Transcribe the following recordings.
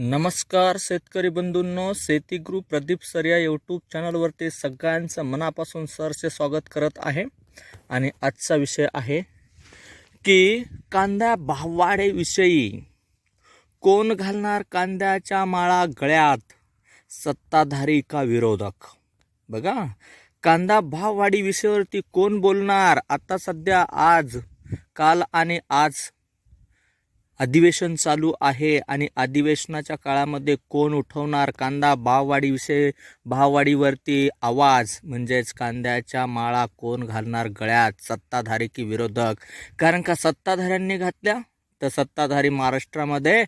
नमस्कार शेतकरी बंधूंनो शेतीगृह प्रदीप सर या यूट्यूब चॅनलवरती सगळ्यांचं मनापासून सरचे स्वागत करत आहे. आणि आजचा विषय आहे की कांदा भाववाढीविषयी कोण घालणार कांद्याच्या माळा गळ्यात? सत्ताधारी का विरोधक? बघा कांदा भाववाढी विषयावरती कोण बोलणार? आता सध्या आज काल आणि आज अधिवेशन चालू आहे आणि अधिवेशनाच्या काळामध्ये कोण उठवणार? कांदा भाववाढीविषयी भाववाढीवरती आवाज. म्हणजेच कांद्याच्या माळा कोण घालणार गळ्यात? सत्ताधारी की विरोधक? कारण का सत्ताधाऱ्यांनी घातल्या? तर सत्ताधारी महाराष्ट्रामध्ये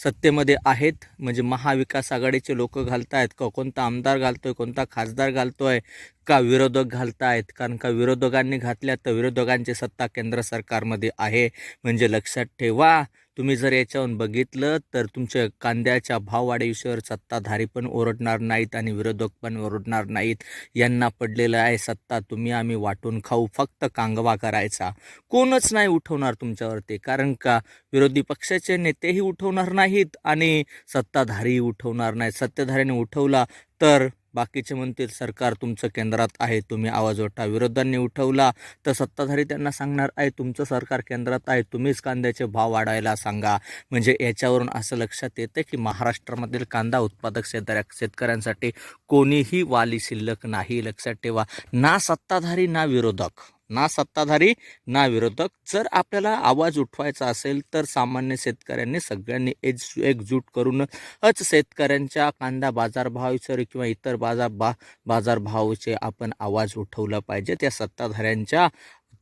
सत्तेमध्ये आहेत. म्हणजे महाविकास आघाडीचे लोक घालतायत. का कोणता आमदार घालतो आहे कोणता खासदार घालतो आहे का विरोधक घालतायत? कारण का विरोधकांनी घातल्या तर विरोधकांची सत्ता केंद्र सरकारमध्ये आहे. म्हणजे लक्षात ठेवा. तुम्ही जर याच्यावरून बघितलं तर तुमच्या कांद्याच्या भाववाढीविषयीवर सत्ताधारी पण ओरडणार नाहीत आणि विरोधक पण ओरडणार नाहीत. यांना पडलेलं आहे सत्ता तुम्ही आम्ही वाटून खाऊ फक्त कांगवा करायचा. कोणच नाही उठवणार तुमच्यावरती कारण का विरोधी पक्षाचे नेतेही उठवणार नाहीत आणि सत्ताधारीही उठवणार नाहीत. सत्ताधाऱ्याने उठवला तर बाकीचे म्हणतील सरकार तुमचं केंद्रात आहे तुम्ही आवाज उठा विरोधांनी उठवला तर सत्ताधारी त्यांना सांगणार आहे तुमचं सरकार केंद्रात आहे तुम्हीच कांद्याचे भाव वाढवायला सांगा. म्हणजे याच्यावरून असं लक्षात येतं की महाराष्ट्रामधील कांदा उत्पादक शेतकऱ्या शेतकऱ्यांसाठी कोणीही वाली शिल्लक नाही. लक्षात ठेवा ना सत्ताधारी ना विरोधक. ना सत्ताधारी ना विरोधक. जर आपल्याला आवाज उठवायचा असेल तर सामान्य शेतकऱ्यांनी सगळ्यांनी एक एकजूट करूनच शेतकऱ्यांच्या कांदा बाजारभावाचे किंवा इतर बाजार बा बाजारभावाचे आपण आवाज उठवला पाहिजे. त्या सत्ताधाऱ्यांच्या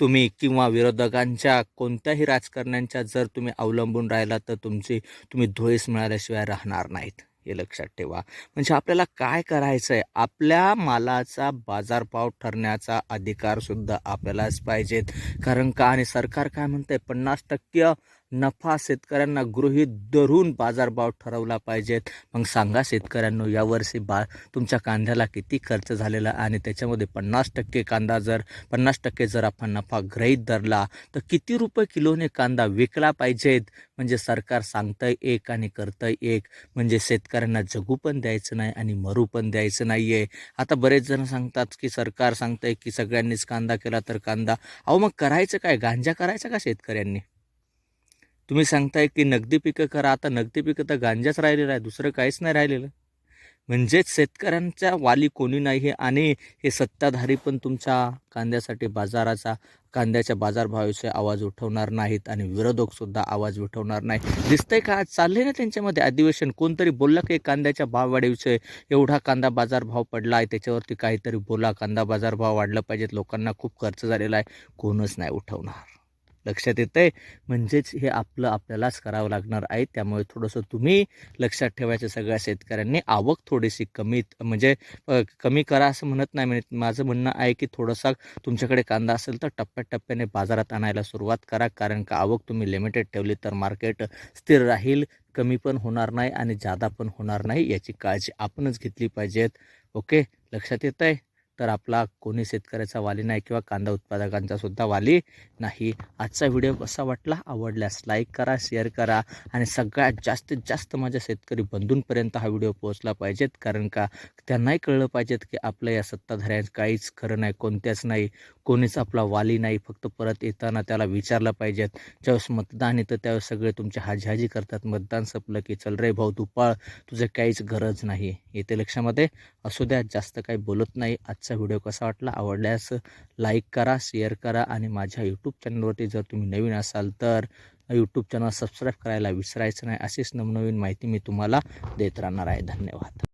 तुम्ही किंवा विरोधकांच्या कोणत्याही राजकारण्यांच्या जर तुम्ही अवलंबून राहिला तर तुमची तुम्ही धुळीस मिळाल्याशिवाय राहणार नाहीत. हे लक्षात ठेवा. म्हणजे आपल्याला काय करायचं आहे आपल्या मालाचा बाजारभाव ठरण्याचा अधिकारसुद्धा आपल्यालाच पाहिजेत. कारण का? आणि सरकार काय म्हणतंय? पन्नास टक्के नफा शेतकऱ्यांना गृहीत धरून बाजारभाव ठरवला पाहिजेत मग सांगा शेतकऱ्यांनो यावर्षी बा तुमच्या कांद्याला किती खर्च झालेला आणि त्याच्यामध्ये पन्नास टक्के कांदा जर पन्नास टक्के जर आपण नफा गृहीत धरला तर किती रुपये किलोने कांदा विकला पाहिजेत? म्हणजे सरकार सांगतंय एक आणि करतंय एक. म्हणजे शेतकऱ्यांना जगू पण द्यायचं नाही आणि मरू पण द्यायचं नाही आहे आता बरेच जण सांगतात की सरकार सांगतंय की सगळ्यांनीच कांदा केला तर कांदा. अहो मग करायचं काय? गांजा करायचा का शेतकऱ्यांनी? तुम्ही सांगताय की नगदी पिकं करा आता नगदी पिकं तर गांजाच राहिलेलं आहे दुसरं काहीच नाही राहिलेलं. म्हणजेच शेतकऱ्यांच्या वाली कोणी नाही आहे आणि हे सत्ताधारी पण तुमच्या कांद्यासाठी बाजाराचा कांद्याच्या बाजारभावाविषयी आवाज उठवणार नाहीत आणि विरोधकसुद्धा आवाज उठवणार नाही. दिसतंय का? आज चालले ना त्यांच्यामध्ये अधिवेशन. कोणतरी बोललं की कांद्याच्या भाववाढीविषयी? एवढा कांदा बाजारभाव पडला आहे त्याच्यावरती काहीतरी बोला. कांदा बाजारभाव वाढला पाहिजेत लोकांना खूप खर्च झालेला आहे. कोणच नाही उठवणार. लक्षात येतं आहे म्हणजेच हे आपलं आपल्यालाच करावं लागणार आहे. त्यामुळे थोडंसं तुम्ही लक्षात ठेवायचं सगळ्या शेतकऱ्यांनी. आवक थोडीशी कमी म्हणजे कमी करा असं म्हणत नाही. म्हणजे माझं म्हणणं आहे की थोडासा तुमच्याकडे कांदा असेल तर टप्प्याटप्प्याने बाजारात आणायला सुरुवात करा. कारण का आवक तुम्ही लिमिटेड ठेवली तर मार्केट स्थिर राहील. कमी पण होणार नाही आणि जादा पण होणार नाही याची काळजी आपणच घेतली पाहिजेत. ओके? लक्षात येतं आहे तर आपला कोणी शेतकऱ्याचा वाली नाही किंवा कांदा उत्पादकांचा सुद्धा वाली नाही. आजचा व्हिडिओ कसा वाटला? आवडल्यास लाईक करा शेअर करा आणि सगळ्यात जास्तीत जास्त माझ्या शेतकरी बंधूंपर्यंत हा व्हिडिओ पोहोचला पाहिजेत. कारण का त्यांनाही कळलं पाहिजेत की आपलं या सत्ताधाऱ्यांचं काहीच खरं नाही कोणत्याच नाही. कोणीच आपला वाली नाही. फक्त परत येताना त्याला विचारलं पाहिजेत ज्यावेळेस मतदान येतं. त्यावेळेस सगळे तुमची हाजी करतात. मतदान संपलं की चल रे भाऊ तू तुझं काहीच गरज नाही. येते लक्षामध्ये असू द्या. जास्त काही बोलत नाही. आजचा व्हिडिओ कसा वाटला? आवडल्यास लाईक करा शेअर करा आणि माझ्या यूट्यूब चॅनलवरती जर तुम्ही नवीन असाल तर यूट्यूब चॅनल सबस्क्राईब करायला विसरायचं नाही. अशीच नवनवीन माहिती मी तुम्हाला देत राहणार आहे. धन्यवाद.